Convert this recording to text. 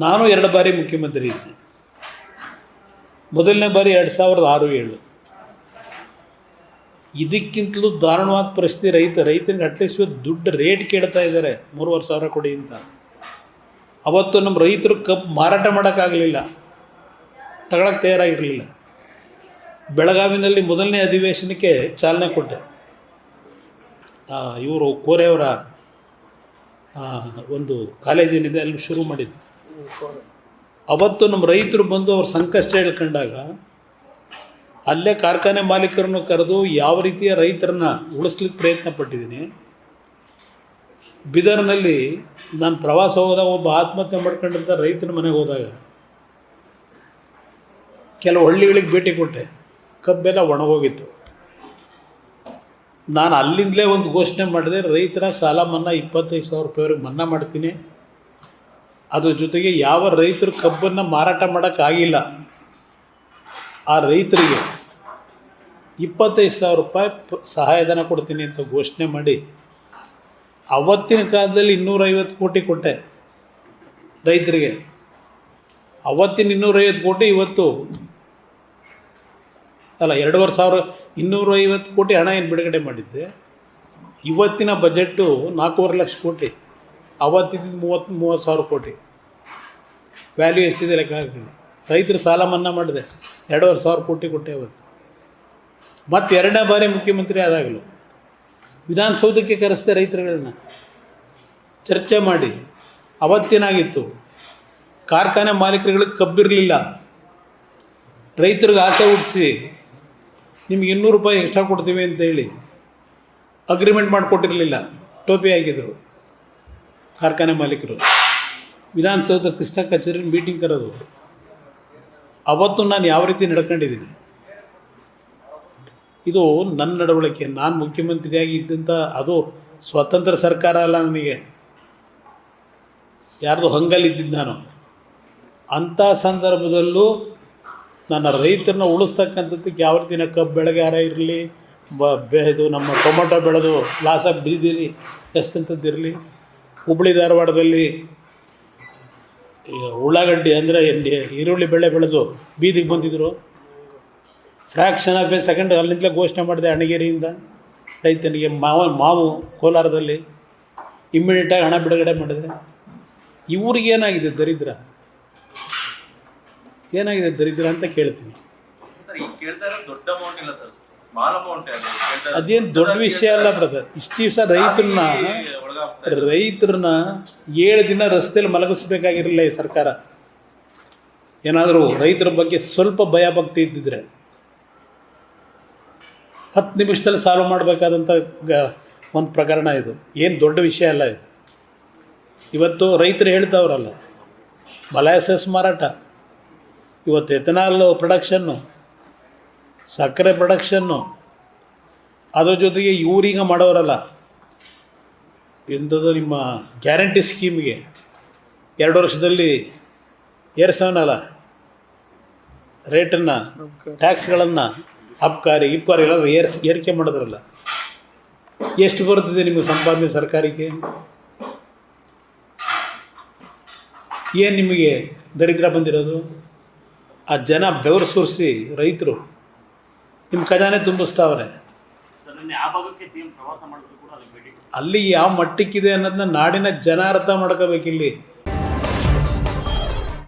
ನಾನು ಎರಡು ಬಾರಿ ಮುಖ್ಯಮಂತ್ರಿ ಇದ್ದೆ. ಮೊದಲನೇ ಬಾರಿ ಎರಡು ಸಾವಿರದ ಆರು, ಏಳು. ಇದಕ್ಕಿಂತಲೂ ದಾರುಣವಾದ ಪರಿಸ್ಥಿತಿ ರೈತ ರೈತನಿಗೆ ಅಟ್ಲೀಸ್ಟ್ ದುಡ್ಡು ರೇಟ್ ಕೇಳ್ತಾ ಇದ್ದಾರೆ, ಮೂರುವರೆ ಸಾವಿರ ಕೊಡಿ ಅಂತ. ಅವತ್ತು ನಮ್ಮ ರೈತರು ಕಬ್ಬು ಮಾರಾಟ ಮಾಡೋಕ್ಕಾಗಲಿಲ್ಲ. ತಗೊಳಕ್ಕೆ ತಯಾರಾಗಿರಲಿಲ್ಲ. ಬೆಳಗಾವಿನಲ್ಲಿ ಮೊದಲನೇ ಅಧಿವೇಶನಕ್ಕೆ ಚಾಲನೆ ಕೊಟ್ಟೆ. ಇವರು ಕೋರೆಯವರ ಒಂದು ಕಾಲೇಜೇನಿದೆ, ಅಲ್ಲಿ ಶುರು ಮಾಡಿದ್ದು ಅವತ್ತು ನಮ್ಮ ರೈತರು ಬಂದು ಅವ್ರ ಸಂಕಷ್ಟ ಹೇಳ್ಕೊಂಡಾಗ, ಅಲ್ಲೇ ಕಾರ್ಖಾನೆ ಮಾಲೀಕರನ್ನು ಕರೆದು ಯಾವ ರೀತಿಯ ರೈತರನ್ನ ಉಳಿಸ್ಲಿಕ್ಕೆ ಪ್ರಯತ್ನ ಪಟ್ಟಿದ್ದೀನಿ. ಬಿದರ್ನಲ್ಲಿ ನಾನು ಪ್ರವಾಸ ಹೋದಾಗ ಒಬ್ಬ ಆತ್ಮಹತ್ಯೆ ಮಾಡ್ಕೊಂಡಿರ್ತ ರೈತನ ಮನೆಗೆ ಹೋದಾಗ, ಕೆಲವು ಹಳ್ಳಿಗಳಿಗೆ ಭೇಟಿ ಕೊಟ್ಟೆ. ಕಬ್ಬೆಲ್ಲ ಒಣಗೋಗಿತ್ತು ನಾನು ಅಲ್ಲಿಂದಲೇ ಒಂದು ಘೋಷಣೆ ಮಾಡಿದೆ, ರೈತರ ಸಾಲ ಮನ್ನಾ ಇಪ್ಪತ್ತೈದು ಸಾವಿರ ರೂಪಾಯಿವರೆಗೆ ಮನ್ನಾ ಮಾಡ್ತೀನಿ. ಅದ್ರ ಜೊತೆಗೆ ಯಾವ ರೈತರು ಕಬ್ಬನ್ನು ಮಾರಾಟ ಮಾಡೋಕ್ಕಾಗಿಲ್ಲ, ಆ ರೈತರಿಗೆ ಇಪ್ಪತ್ತೈದು ಸಾವಿರ ರೂಪಾಯಿ ಸಹಾಯಧನ ಕೊಡ್ತೀನಿ ಅಂತ ಘೋಷಣೆ ಮಾಡಿ, ಅವತ್ತಿನ ಕಾಲದಲ್ಲಿ ಇನ್ನೂರೈವತ್ತು ಕೋಟಿ ಕೊಟ್ಟೆ ರೈತರಿಗೆ. ಅವತ್ತಿನ ಇನ್ನೂರೈವತ್ತು ಕೋಟಿ ಇವತ್ತು, ಅಲ್ಲ, ಎರಡೂವರೆ ಸಾವಿರ, ಇನ್ನೂರೈವತ್ತು ಕೋಟಿ ಹಣ ಏನು ಬಿಡುಗಡೆ ಮಾಡಿದ್ದೆ? ಇವತ್ತಿನ ಬಜೆಟ್ಟು ನಾಲ್ಕೂವರೆ ಲಕ್ಷ ಕೋಟಿ. ಅವತ್ತಿದ್ದು ಮೂವತ್ತು ಮೂವತ್ತು ಸಾವಿರ ಕೋಟಿ. ವ್ಯಾಲ್ಯೂ ಎಷ್ಟಿದೆ ಲೆಕ್ಕ ಹಾಕಿ ರೈತರು ಸಾಲ ಮನ್ನಾ ಮಾಡಿದೆ. ಎರಡೂವರೆ ಸಾವಿರ ಕೋಟಿ ಕೊಟ್ಟೆ ಅವತ್ತು. ಮತ್ತೆ ಎರಡನೇ ಬಾರಿ ಮುಖ್ಯಮಂತ್ರಿ ಆದಾಗಲೂ. ವಿಧಾನಸೌಧಕ್ಕೆ ಕರೆಸ್ತೆ ರೈತರುಗಳನ್ನ. ಚರ್ಚೆ ಮಾಡಿ. ಅವತ್ತೇನಾಗಿತ್ತು. ಕಾರ್ಖಾನೆ ಮಾಲೀಕರುಗಳಿಗೆ ಕಬ್ಬಿರಲಿಲ್ಲ. ರೈತರಿಗೆ ಆಸೆ ಹುಟ್ಟಿಸಿ. ನಿಮ್ಗೆ ಇನ್ನೂರು ರೂಪಾಯಿ ಎಕ್ಸ್ಟ್ರಾ ಕೊಡ್ತೀವಿ ಅಂತ ಹೇಳಿ ಅಗ್ರಿಮೆಂಟ್ ಮಾಡಿಕೊಟ್ಟಿರಲಿಲ್ಲ. ಟೋಪಿ ಹಾಕಿದರು. ಕಾರ್ಖಾನೆ ಮಾಲೀಕರು. ವಿಧಾನಸೌಧ ಕೃಷ್ಣ ಕಚೇರಿ ಮೀಟಿಂಗ್ ಕರೋದು, ಅವತ್ತು ನಾನು ಯಾವ ರೀತಿ ನಡ್ಕೊಂಡಿದ್ದೀನಿ? ಇದು ನನ್ನ ನಡವಳಿಕೆ. ನಾನು ಮುಖ್ಯಮಂತ್ರಿಯಾಗಿ ಇದ್ದಂಥ ಅದು ಸ್ವತಂತ್ರ ಸರ್ಕಾರ ಅಲ್ಲ ನನಗೆ. ಯಾರ್ದು ಹಂಗಲ್ಲಿದ್ದಿದ್ದು ನಾನು. ಅಂಥ ಸಂದರ್ಭದಲ್ಲೂ ನನ್ನ ರೈತರನ್ನ ಉಳಿಸ್ತಕ್ಕಂಥದ್ದಕ್ಕೆ ಯಾವ ರೀತಿನ ಕಬ್ಬು ಬೆಳೆಗಾರ ಇರಲಿ, ಬ ಬೆ ಇದು ನಮ್ಮ ಟೊಮೊಟೊ ಬೆಳೆದು ಲಾಸಾಗಿ ಬಿದ್ದಿರಿ ಎಷ್ಟಂಥದ್ದು ಇರಲಿ ಹುಬ್ಳಿ ಧಾರವಾಡದಲ್ಲಿ ಉಳ್ಳಾಗಡ್ಡಿ ಅಂದರೆ ಈರುಳ್ಳಿ ಬೆಳೆ ಬೆಳೆದು ಬೀದಿಗೆ ಬಂದಿದ್ದರು ಫ್ರ್ಯಾಕ್ಷನ್ ಆಫ್ ಎ ಸೆಕೆಂಡ್ ಅಲ್ಲಿಂದಲೇ ಘೋಷಣೆ ಮಾಡಿದೆ ಅಣಗೇರಿಯಿಂದ ರೈತನಿಗೆ ಮಾವ ಮಾವು ಕೋಲಾರದಲ್ಲಿ ಇಮ್ಮಿಡಿಯೇಟಾಗಿ ಹಣ ಬಿಡುಗಡೆ ಮಾಡಿದೆ ಇವ್ರಿಗೇನಾಗಿದೆ ದರಿದ್ರ? ಏನಾಗಿದೆ ದರಿದ್ರ ಅಂತ ಕೇಳ್ತೀನಿ. ಅದೇನು ದೊಡ್ಡ ವಿಷಯ ಅಲ್ಲ ಬ್ರದರ್ ಇಷ್ಟು ದಿವಸ ಒಳಗಾಗ್ತಾ ರೈತರನ್ನ ಏಳು ದಿನ ರಸ್ತೆಯಲ್ಲಿ ಮಲಗಿಸ್ಬೇಕಾಗಿರಲಿಲ್ಲ ಈ ಸರ್ಕಾರ. ಏನಾದರೂ ರೈತರ ಬಗ್ಗೆ ಸ್ವಲ್ಪ ಭಯ ಭಕ್ತಿ ಇದ್ದಿದ್ರೆ. ಹತ್ತು ನಿಮಿಷದಲ್ಲಿ ಸಾಲ್ವ್ ಮಾಡಬೇಕಾದಂಥ ಒಂದು ಪ್ರಕರಣ ಇದು. ಏನು ದೊಡ್ಡ ವಿಷಯ ಅಲ್ಲ ಇದು. ಇವತ್ತು ರೈತರು ಹೇಳ್ತಾವ್ರಲ್ಲ, ಮಲಾಯಸಸ್ ಮಾರಾಟ. ಇವತ್ತು ಎಥನಾಲ್ ಪ್ರೊಡಕ್ಷನ್ನು, ಸಕ್ಕರೆ ಪ್ರೊಡಕ್ಷನ್ನು, ಅದ್ರ ಜೊತೆಗೆ ಯೂರಿಗ ಮಾಡೋರಲ್ಲ. ಎಂಥದ್ದು ನಿಮ್ಮ ಗ್ಯಾರಂಟಿ ಸ್ಕೀಮ್ಗೆ ಎರಡು ವರ್ಷದಲ್ಲಿ ಏರ್ಸೋನಲ್ಲ ರೇಟನ್ನು ಟ್ಯಾಕ್ಸ್ಗಳನ್ನು ಅಬ್ಕಾರಿ ಇಬ್ಕಾರಿ ಎಲ್ಲ ಏರ್ಸ್ ಏರಿಕೆ ಮಾಡಿದ್ರಲ್ಲ. ಎಷ್ಟು ಬರ್ತದೆ ನಿಮಗೆ ಸಂಪಾದನೆ ಸರ್ಕಾರಕ್ಕೆ? ಏನು ನಿಮಗೆ ದರಿದ್ರ ಬಂದಿರೋದು? ಆ ಜನ ಬೆವರು ಸುರಿಸಿ ರೈತರು. ನಿಮ್ಮ ಖಜಾನೆ ತುಂಬಿಸ್ತಾವ್ರೆ. ಅಲ್ಲಿ ಯಾವ ಮಟ್ಟಕ್ಕಿದೆ ಅನ್ನೋದನ್ನ ನಾಡಿನ ಜನ ಅರ್ಥ ಮಾಡ್ಕೋಬೇಕಿಲ್ಲಿ.